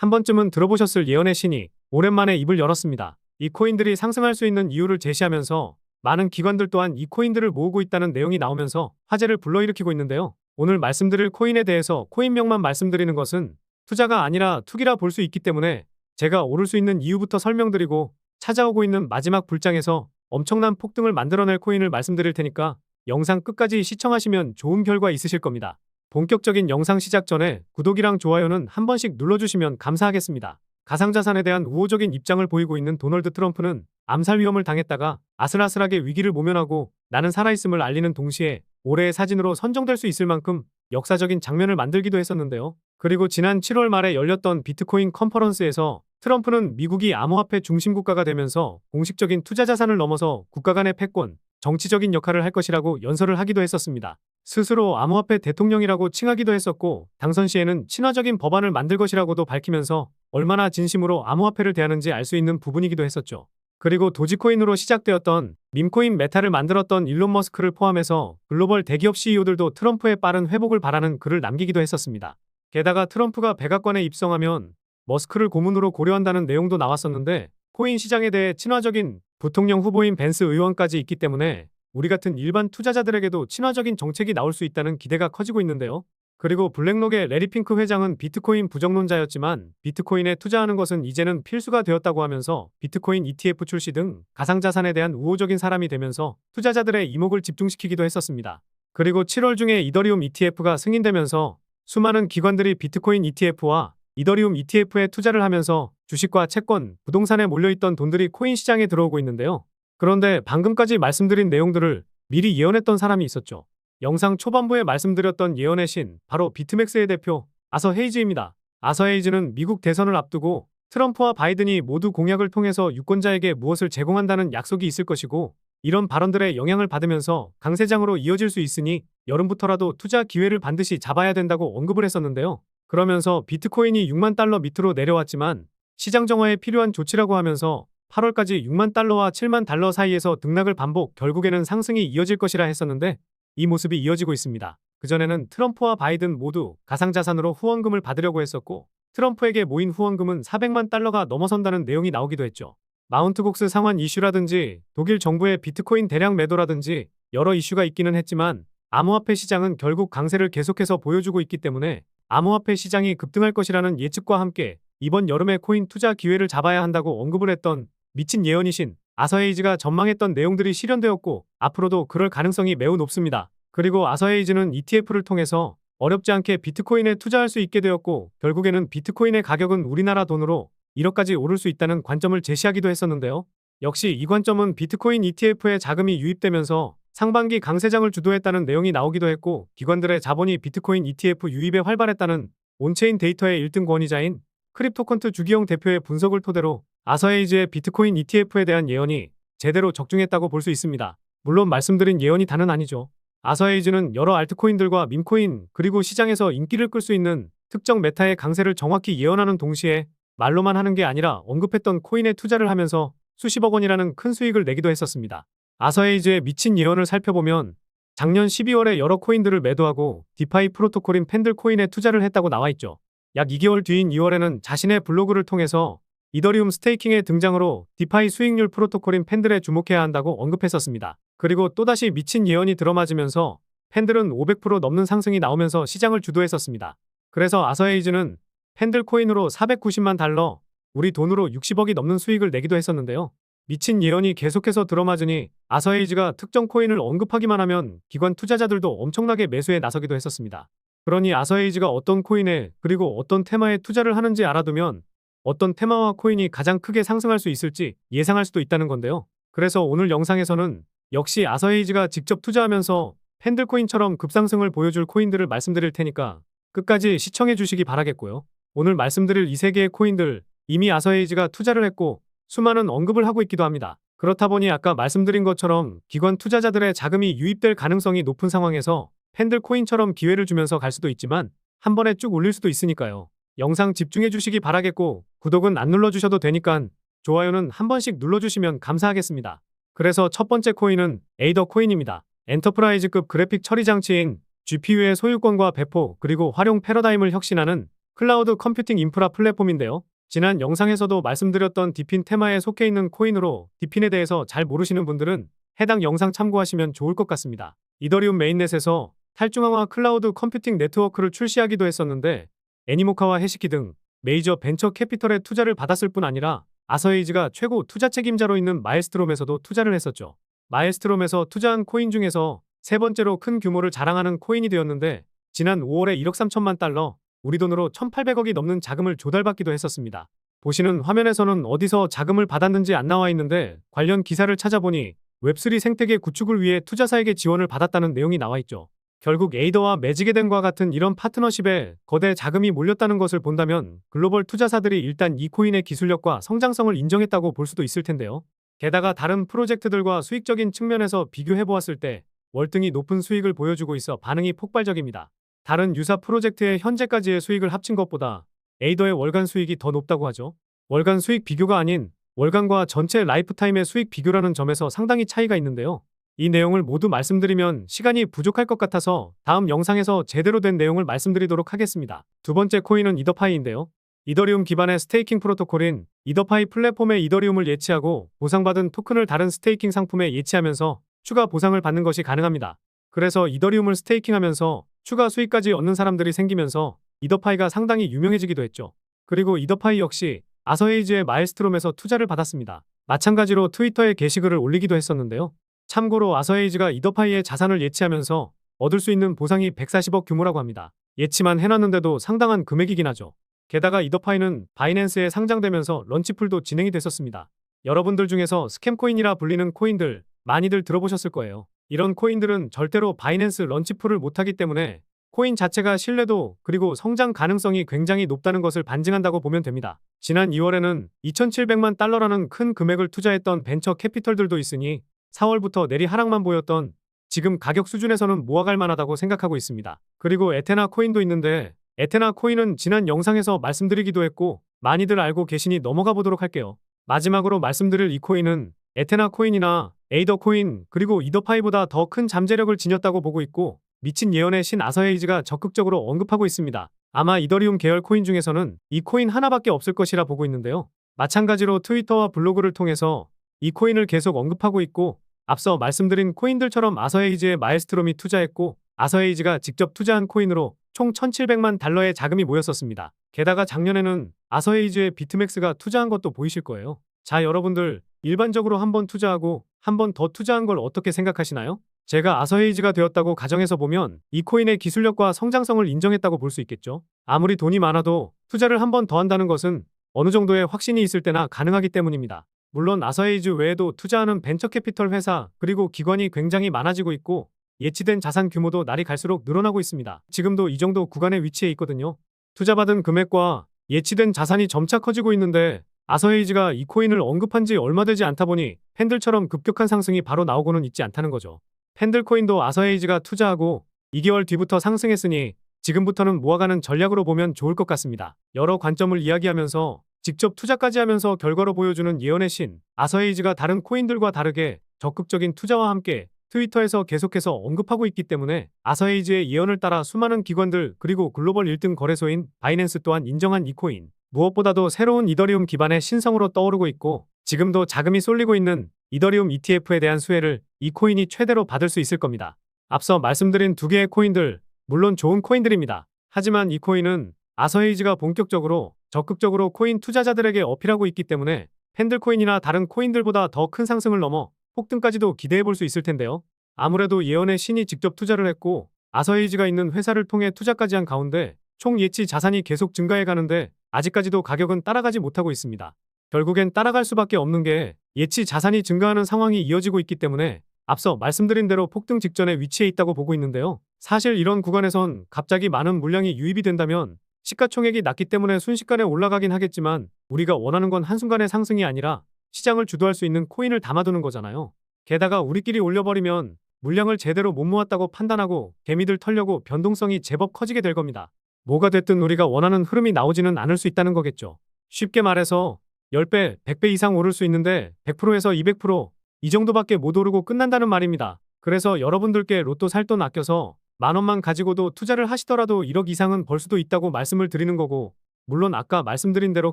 한 번쯤은 들어보셨을 예언의 신이 오랜만에 입을 열었습니다. 이 코인들이 상승할 수 있는 이유를 제시하면서 많은 기관들 또한 이 코인들을 모으고 있다는 내용이 나오면서 화제를 불러일으키고 있는데요. 오늘 말씀드릴 코인에 대해서 코인명만 말씀드리는 것은 투자가 아니라 투기라 볼 수 있기 때문에 제가 오를 수 있는 이유부터 설명드리고 찾아오고 있는 마지막 불장에서 엄청난 폭등을 만들어낼 코인을 말씀드릴 테니까 영상 끝까지 시청하시면 좋은 결과 있으실 겁니다. 본격적인 영상 시작 전에 구독이랑 좋아요는 한 번씩 눌러주시면 감사하겠습니다. 가상자산에 대한 우호적인 입장을 보이고 있는 도널드 트럼프는 암살 위험을 당했다가 아슬아슬하게 위기를 모면하고 나는 살아있음을 알리는 동시에 올해의 사진으로 선정될 수 있을 만큼 역사적인 장면을 만들기도 했었는데요. 그리고 지난 7월 말에 열렸던 비트코인 컨퍼런스에서 트럼프는 미국이 암호화폐 중심 국가가 되면서 공식적인 투자 자산을 넘어서 국가 간의 패권, 정치적인 역할을 할 것이라고 연설을 하기도 했었습니다. 스스로 암호화폐 대통령이라고 칭하기도 했었고 당선 시에는 친화적인 법안을 만들 것이라고도 밝히면서 얼마나 진심으로 암호화폐를 대하는지 알 수 있는 부분이기도 했었죠. 그리고 도지코인으로 시작되었던 밈코인 메타를 만들었던 일론 머스크를 포함해서 글로벌 대기업 CEO들도 트럼프의 빠른 회복을 바라는 글을 남기기도 했었습니다. 게다가 트럼프가 백악관에 입성하면 머스크를 고문으로 고려한다는 내용도 나왔었는데 코인 시장에 대해 친화적인 부통령 후보인 벤스 의원까지 있기 때문에 우리 같은 일반 투자자들에게도 친화적인 정책이 나올 수 있다는 기대가 커지고 있는데요. 그리고 블랙록의 레리 핑크 회장은 비트코인 부정론자였지만 비트코인에 투자하는 것은 이제는 필수가 되었다고 하면서 비트코인 ETF 출시 등 가상자산에 대한 우호적인 사람이 되면서 투자자들의 이목을 집중시키기도 했었습니다. 그리고 7월 중에 이더리움 ETF가 승인되면서 수많은 기관들이 비트코인 ETF와 이더리움 ETF에 투자를 하면서 주식과 채권, 부동산에 몰려있던 돈들이 코인 시장에 들어오고 있는데요. 그런데 방금까지 말씀드린 내용들을 미리 예언했던 사람이 있었죠. 영상 초반부에 말씀드렸던 예언의 신, 바로 비트맥스의 대표 아서 헤이즈입니다. 아서 헤이즈는 미국 대선을 앞두고 트럼프와 바이든이 모두 공약을 통해서 유권자에게 무엇을 제공한다는 약속이 있을 것이고 이런 발언들의 영향을 받으면서 강세장으로 이어질 수 있으니 여름부터라도 투자 기회를 반드시 잡아야 된다고 언급을 했었는데요. 그러면서 비트코인이 6만 달러 밑으로 내려왔지만 시장 정화에 필요한 조치라고 하면서 8월까지 6만 달러와 7만 달러 사이에서 등락을 반복 결국에는 상승이 이어질 것이라 했었는데 이 모습이 이어지고 있습니다. 그전에는 트럼프와 바이든 모두 가상자산으로 후원금을 받으려고 했었고 트럼프에게 모인 후원금은 400만 달러가 넘어선다는 내용이 나오기도 했죠. 마운트곡스 상환 이슈라든지 독일 정부의 비트코인 대량 매도라든지 여러 이슈가 있기는 했지만 암호화폐 시장은 결국 강세를 계속해서 보여주고 있기 때문에 암호화폐 시장이 급등할 것이라는 예측과 함께 이번 여름에 코인 투자 기회를 잡아야 한다고 언급을 했던 미친 예언이신 아서에이즈가 전망했던 내용들이 실현되었고 앞으로도 그럴 가능성이 매우 높습니다. 그리고 아서에이즈는 ETF를 통해서 어렵지 않게 비트코인에 투자할 수 있게 되었고 결국에는 비트코인의 가격은 우리나라 돈으로 1억까지 오를 수 있다는 관점을 제시하기도 했었는데요. 역시 이 관점은 비트코인 ETF에 자금이 유입되면서 상반기 강세장을 주도했다는 내용이 나오기도 했고 기관들의 자본이 비트코인 ETF 유입에 활발했다는 온체인 데이터의 1등 권위자인 크립토컨트 주기영 대표의 분석을 토대로 아서에이즈의 비트코인 ETF에 대한 예언이 제대로 적중했다고 볼 수 있습니다. 물론 말씀드린 예언이 다는 아니죠. 아서에이즈는 여러 알트코인들과 밈코인 그리고 시장에서 인기를 끌 수 있는 특정 메타의 강세를 정확히 예언하는 동시에 말로만 하는 게 아니라 언급했던 코인에 투자를 하면서 수십억 원이라는 큰 수익을 내기도 했었습니다. 아서에이즈의 미친 예언을 살펴보면 작년 12월에 여러 코인들을 매도하고 디파이 프로토콜인 팬들 코인에 투자를 했다고 나와 있죠. 약 2개월 뒤인 2월에는 자신의 블로그를 통해서 이더리움 스테이킹의 등장으로 디파이 수익률 프로토콜인 팬들에 주목해야 한다고 언급했었습니다. 그리고 또다시 미친 예언이 들어맞으면서 팬들은 500% 넘는 상승이 나오면서 시장을 주도했었습니다. 그래서 아서에이즈는 팬들 코인으로 490만 달러, 우리 돈으로 60억이 넘는 수익을 내기도 했었는데요. 미친 예언이 계속해서 들어맞으니 아서에이즈가 특정 코인을 언급하기만 하면 기관 투자자들도 엄청나게 매수에 나서기도 했었습니다. 그러니 아서에이즈가 어떤 코인에 그리고 어떤 테마에 투자를 하는지 알아두면 어떤 테마와 코인이 가장 크게 상승할 수 있을지 예상할 수도 있다는 건데요. 그래서 오늘 영상에서는 역시 아서에이즈가 직접 투자하면서 팬들 코인처럼 급상승을 보여줄 코인들을 말씀드릴 테니까 끝까지 시청해 주시기 바라겠고요. 오늘 말씀드릴 이 세 개의 코인들 이미 아서에이즈가 투자를 했고 수많은 언급을 하고 있기도 합니다. 그렇다 보니 아까 말씀드린 것처럼 기관 투자자들의 자금이 유입될 가능성이 높은 상황에서 팬들 코인처럼 기회를 주면서 갈 수도 있지만 한 번에 쭉 올릴 수도 있으니까요. 영상 집중해 주시기 바라겠고 구독은 안 눌러주셔도 되니까 좋아요는 한 번씩 눌러주시면 감사하겠습니다. 그래서 첫 번째 코인은 에이더 코인입니다. 엔터프라이즈급 그래픽 처리 장치인 GPU의 소유권과 배포 그리고 활용 패러다임을 혁신하는 클라우드 컴퓨팅 인프라 플랫폼인데요. 지난 영상에서도 말씀드렸던 디핀 테마에 속해 있는 코인으로 디핀에 대해서 잘 모르시는 분들은 해당 영상 참고하시면 좋을 것 같습니다. 이더리움 메인넷에서 탈중앙화 클라우드 컴퓨팅 네트워크를 출시하기도 했었는데 애니모카와 해시키 등 메이저 벤처 캐피털의 투자를 받았을 뿐 아니라 아서에이즈가 최고 투자 책임자로 있는 마일스트롬에서도 투자를 했었죠. 마일스트롬에서 투자한 코인 중에서 세 번째로 큰 규모를 자랑하는 코인이 되었는데 지난 5월에 1억 3천만 달러, 우리 돈으로 1,800억이 넘는 자금을 조달받기도 했었습니다. 보시는 화면에서는 어디서 자금을 받았는지 안 나와 있는데 관련 기사를 찾아보니 웹3 생태계 구축을 위해 투자사에게 지원을 받았다는 내용이 나와 있죠. 결국 에이더와 매직에덴과 같은 이런 파트너십에 거대 자금이 몰렸다는 것을 본다면 글로벌 투자사들이 일단 이 코인의 기술력과 성장성을 인정했다고 볼 수도 있을 텐데요. 게다가 다른 프로젝트들과 수익적인 측면에서 비교해 보았을 때 월등히 높은 수익을 보여주고 있어 반응이 폭발적입니다. 다른 유사 프로젝트의 현재까지의 수익을 합친 것보다 에이더의 월간 수익이 더 높다고 하죠. 월간 수익 비교가 아닌 월간과 전체 라이프타임의 수익 비교라는 점에서 상당히 차이가 있는데요. 이 내용을 모두 말씀드리면 시간이 부족할 것 같아서 다음 영상에서 제대로 된 내용을 말씀드리도록 하겠습니다. 두 번째 코인은 이더파이인데요. 이더리움 기반의 스테이킹 프로토콜인 이더파이 플랫폼에 이더리움을 예치하고 보상받은 토큰을 다른 스테이킹 상품에 예치하면서 추가 보상을 받는 것이 가능합니다. 그래서 이더리움을 스테이킹하면서 추가 수익까지 얻는 사람들이 생기면서 이더파이가 상당히 유명해지기도 했죠. 그리고 이더파이 역시 아서에이즈의 마일스트롬에서 투자를 받았습니다. 마찬가지로 트위터에 게시글을 올리기도 했었는데요. 참고로 아서에이즈가 이더파이의 자산을 예치하면서 얻을 수 있는 보상이 140억 규모라고 합니다. 예치만 해놨는데도 상당한 금액이긴 하죠. 게다가 이더파이는 바이낸스에 상장되면서 런치풀도 진행이 됐었습니다. 여러분들 중에서 스캠코인이라 불리는 코인들 많이들 들어보셨을 거예요. 이런 코인들은 절대로 바이낸스 런치풀을 못하기 때문에 코인 자체가 신뢰도 그리고 성장 가능성이 굉장히 높다는 것을 반증한다고 보면 됩니다. 지난 2월에는 2,700만 달러라는 큰 금액을 투자했던 벤처 캐피털들도 있으니 4월부터 내리 하락만 보였던 지금 가격 수준에서는 모아갈 만하다고 생각하고 있습니다. 그리고 에테나 코인도 있는데 에테나 코인은 지난 영상에서 말씀드리기도 했고 많이들 알고 계시니 넘어가 보도록 할게요. 마지막으로 말씀드릴 이 코인은 에테나 코인이나 에이더 코인 그리고 이더파이보다 더 큰 잠재력을 지녔다고 보고 있고 미친 예언의 신 아서에이즈가 적극적으로 언급하고 있습니다. 아마 이더리움 계열 코인 중에서는 이 코인 하나밖에 없을 것이라 보고 있는데요. 마찬가지로 트위터와 블로그를 통해서 이 코인을 계속 언급하고 있고 앞서 말씀드린 코인들처럼 아서에이즈의 마일스트롬이 투자했고 아서에이즈가 직접 투자한 코인으로 총 1,700만 달러의 자금이 모였었습니다. 게다가 작년에는 아서에이즈의 비트맥스가 투자한 것도 보이실 거예요. 자, 여러분들 일반적으로 한 번 투자하고 한 번 더 투자한 걸 어떻게 생각하시나요? 제가 아서에이즈가 되었다고 가정해서 보면 이 코인의 기술력과 성장성을 인정했다고 볼 수 있겠죠. 아무리 돈이 많아도 투자를 한 번 더 한다는 것은 어느 정도의 확신이 있을 때나 가능하기 때문입니다. 물론 아서에이즈 외에도 투자하는 벤처캐피털 회사 그리고 기관이 굉장히 많아지고 있고 예치된 자산 규모도 날이 갈수록 늘어나고 있습니다. 지금도 이 정도 구간에 위치해 있거든요. 투자받은 금액과 예치된 자산이 점차 커지고 있는데 아서에이즈가 이 코인을 언급한 지 얼마 되지 않다 보니 팬들처럼 급격한 상승이 바로 나오고는 있지 않다는 거죠. 팬들 코인도 아서에이즈가 투자하고 2개월 뒤부터 상승했으니 지금부터는 모아가는 전략으로 보면 좋을 것 같습니다. 여러 관점을 이야기하면서 직접 투자까지 하면서 결과로 보여주는 예언의 신, 아서에이즈가 다른 코인들과 다르게 적극적인 투자와 함께 트위터에서 계속해서 언급하고 있기 때문에 아서에이즈의 예언을 따라 수많은 기관들 그리고 글로벌 1등 거래소인 바이낸스 또한 인정한 이 코인. 무엇보다도 새로운 이더리움 기반의 신성으로 떠오르고 있고 지금도 자금이 쏠리고 있는 이더리움 ETF에 대한 수혜를 이 코인이 최대로 받을 수 있을 겁니다. 앞서 말씀드린 두 개의 코인들, 물론 좋은 코인들입니다. 하지만 이 코인은 아서에이즈가 본격적으로 적극적으로 코인 투자자들에게 어필하고 있기 때문에 팬들 코인이나 다른 코인들보다 더 큰 상승을 넘어 폭등까지도 기대해 볼 수 있을 텐데요. 아무래도 예언의 신이 직접 투자를 했고 아서에이즈가 있는 회사를 통해 투자까지 한 가운데 총 예치 자산이 계속 증가해 가는데 아직까지도 가격은 따라가지 못하고 있습니다. 결국엔 따라갈 수밖에 없는 게 예치 자산이 증가하는 상황이 이어지고 있기 때문에 앞서 말씀드린 대로 폭등 직전에 위치해 있다고 보고 있는데요. 사실 이런 구간에선 갑자기 많은 물량이 유입이 된다면 시가총액이 낮기 때문에 순식간에 올라가긴 하겠지만 우리가 원하는 건 한순간의 상승이 아니라 시장을 주도할 수 있는 코인을 담아두는 거잖아요. 게다가 우리끼리 올려버리면 물량을 제대로 못 모았다고 판단하고 개미들 털려고 변동성이 제법 커지게 될 겁니다. 뭐가 됐든 우리가 원하는 흐름이 나오지는 않을 수 있다는 거겠죠. 쉽게 말해서 10배, 100배 이상 오를 수 있는데 100%에서 200%이 정도밖에 못 오르고 끝난다는 말입니다. 그래서 여러분들께 로또 살 돈 아껴서 만 원만 가지고도 투자를 하시더라도 1억 이상은 벌 수도 있다고 말씀을 드리는 거고, 물론 아까 말씀드린 대로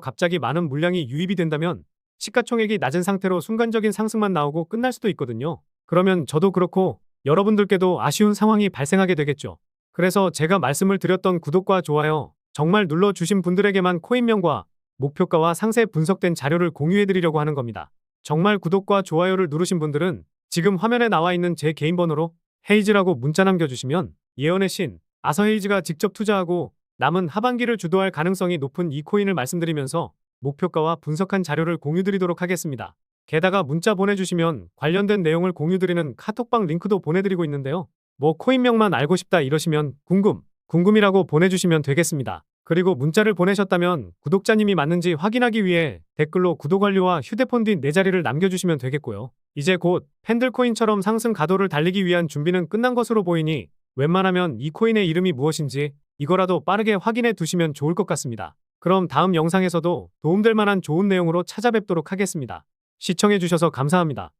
갑자기 많은 물량이 유입이 된다면 시가총액이 낮은 상태로 순간적인 상승만 나오고 끝날 수도 있거든요. 그러면 저도 그렇고 여러분들께도 아쉬운 상황이 발생하게 되겠죠. 그래서 제가 말씀을 드렸던 구독과 좋아요 정말 눌러주신 분들에게만 코인명과 목표가와 상세 분석된 자료를 공유해드리려고 하는 겁니다. 정말 구독과 좋아요를 누르신 분들은 지금 화면에 나와 있는 제 개인 번호로 헤이즈라고 문자 남겨주시면 예언의 신 아서 헤이즈가 직접 투자하고 남은 하반기를 주도할 가능성이 높은 이 코인을 말씀드리면서 목표가와 분석한 자료를 공유드리도록 하겠습니다. 게다가 문자 보내주시면 관련된 내용을 공유드리는 카톡방 링크도 보내드리고 있는데요. 뭐 코인명만 알고 싶다 이러시면 궁금, 궁금이라고 보내주시면 되겠습니다. 그리고 문자를 보내셨다면 구독자님이 맞는지 확인하기 위해 댓글로 구독 완료와 휴대폰 뒷 네 자리를 남겨주시면 되겠고요. 이제 곧 팬들코인처럼 상승 가도를 달리기 위한 준비는 끝난 것으로 보이니 웬만하면 이 코인의 이름이 무엇인지 이거라도 빠르게 확인해 두시면 좋을 것 같습니다. 그럼 다음 영상에서도 도움될 만한 좋은 내용으로 찾아뵙도록 하겠습니다. 시청해주셔서 감사합니다.